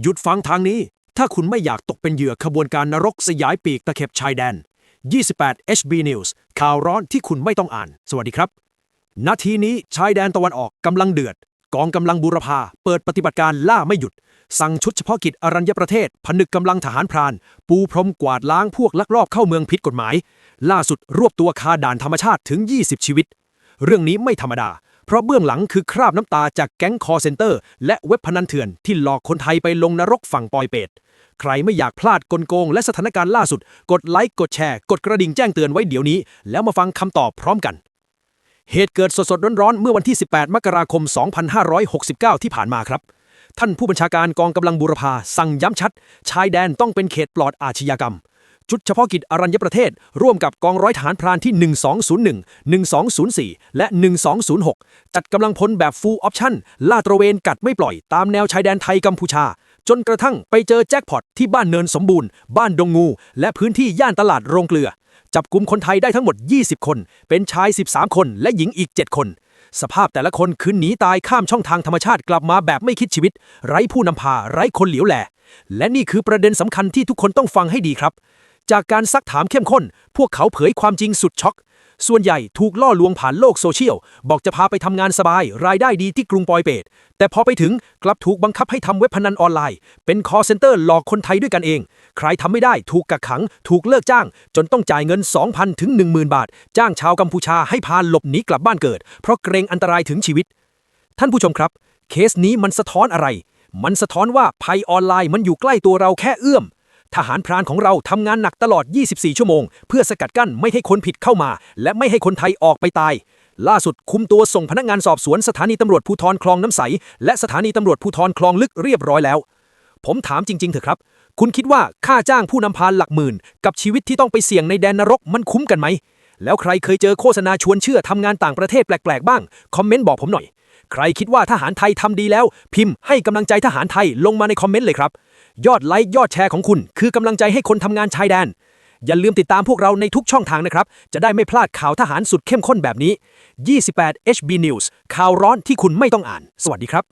หยุดฟังทางนี้ ถ้าคุณไม่อยากตกเป็นเหยื่อขบวนการนรกสยายปีกตะเข็บชายแดน 28 HB News ข่าวร้อนที่คุณไม่ต้องอ่าน สวัสดีครับ นาทีนี้ชายแดนตะวันออกกำลังเดือด กองกำลังบูรพาเปิดปฏิบัติการล่าไม่หยุด สั่งชุดเฉพาะกิจอรัญญประเทศ ผนึกกำลังทหารพราน ปูพรมกวาดล้างพวกลักลอบเข้าเมืองผิดกฎหมาย ล่าสุดรวบตัวคาด่านธรรมชาติถึง 20 ชีวิต เรื่องนี้ไม่ธรรมดา เพราะเบื้องหลังคือคราบน้ำตาจากแก๊งคอเซนเตอร์ และเว็บพนันเถื่อนที่หลอกคนไทยไปลงนรกฝั่งปอยเปตใครไม่อยากพลาดกลโกงและสถานการณ์ล่าสุด กดไลค์กดแชร์ กดกระดิ่งแจ้งเตือนไว้เดี๋ยวนี้ แล้วมาฟังคำตอบพร้อมกัน เหตุเกิดสดๆร้อนๆเมื่อวันที่ 18 มกราคม 2569 ที่ผ่านมาครับ ท่านผู้บัญชาการกองกำลังบูรพาสั่งย้ำชัด ชายแดนต้องเป็นเขตปลอดอาชญากรรม ชุดเฉพาะกิจอรัญญประเทศ ร่วมกับกองร้อยทหารพรานที่ 1201 1204 และ 1206 จัดกำลังพลแบบ full option ล่าตระเวนกัดไม่ปล่อยตามแนวชายแดนไทยกัมพูชา จนกระทั่งไปเจอแจ็คพอตที่บ้านเนินสมบูรณ์ บ้านดงงู และพื้นที่ย่านตลาดโรงเกลือ จับกลุ่มคนไทยได้ทั้งหมด 20 คน เป็นชาย 13 คนและหญิงอีก 7 คนสภาพแต่ละคนคือหนีตายข้ามช่องทางธรรมชาติกลับมาแบบไม่คิดชีวิต ไร้ผู้นำพา ไร้คนเหลียวแหลและนี่คือประเด็นสำคัญที่ทุกคนต้องฟังให้ดีครับ จากการซักถามเข้มข้น พวกเขาเผยความจริงสุดช็อก ส่วนใหญ่ถูกล่อลวงผ่านโลกโซเชียล บอกจะพาไปทำงานสบาย รายได้ดีที่กรุงปอยเปต แต่พอไปถึงกลับถูกบังคับให้ทำเว็บพนันออนไลน์ เป็นคอเซ็นเตอร์หลอกคนไทยด้วยกันเอง ใครทำไม่ได้ถูกกักขัง ถูกเลิกจ้าง จนต้องจ่ายเงิน 2,000 ถึง 10,000 บาท จ้างชาวกัมพูชาให้พาหลบหนีกลับบ้านเกิด เพราะเกรงอันตรายถึงชีวิต ท่านผู้ชมครับ เคสนี้มันสะท้อนอะไร มันสะท้อนว่าภัยออนไลน์มันอยู่ใกล้ตัวเราแค่เอื้อม ทหารพรานของเราทำงานหนักตลอด 24 ชั่วโมง เพื่อสกัดกั้นไม่ให้คนผิดเข้ามา และไม่ให้คนไทยออกไปตาย ล่าสุดคุมตัวส่งพนักงานสอบสวนสถานีตำรวจภูธรคลองน้ำใส และสถานีตำรวจภูธรคลองลึกเรียบร้อยแล้ว ผมถามจริง ๆ เถอะครับ คุณคิดว่าค่าจ้างผู้นำพาหลักหมื่น กับชีวิตที่ต้องไปเสี่ยงในแดนนรกมันคุ้มกันไหม แล้วใครเคยเจอโฆษณาชวนเชื่อทำงานต่างประเทศแปลกๆบ้าง คอมเมนต์บอกผมหน่อย ใครคิดว่าทหารไทยทำดีแล้ว พิมพ์ให้กำลังใจทหารไทยลงมาในคอมเมนต์เลยครับ ยอดไลค์ยอดแชร์ของคุณ คือกำลังใจให้คนทำงานชายแดน อย่าลืมติดตามพวกเราในทุกช่องทางนะครับ จะได้ไม่พลาดข่าวทหารสุดเข้มข้นแบบนี้ 28 HB News ข่าวร้อนที่คุณไม่ต้องอ่าน สวัสดีครับ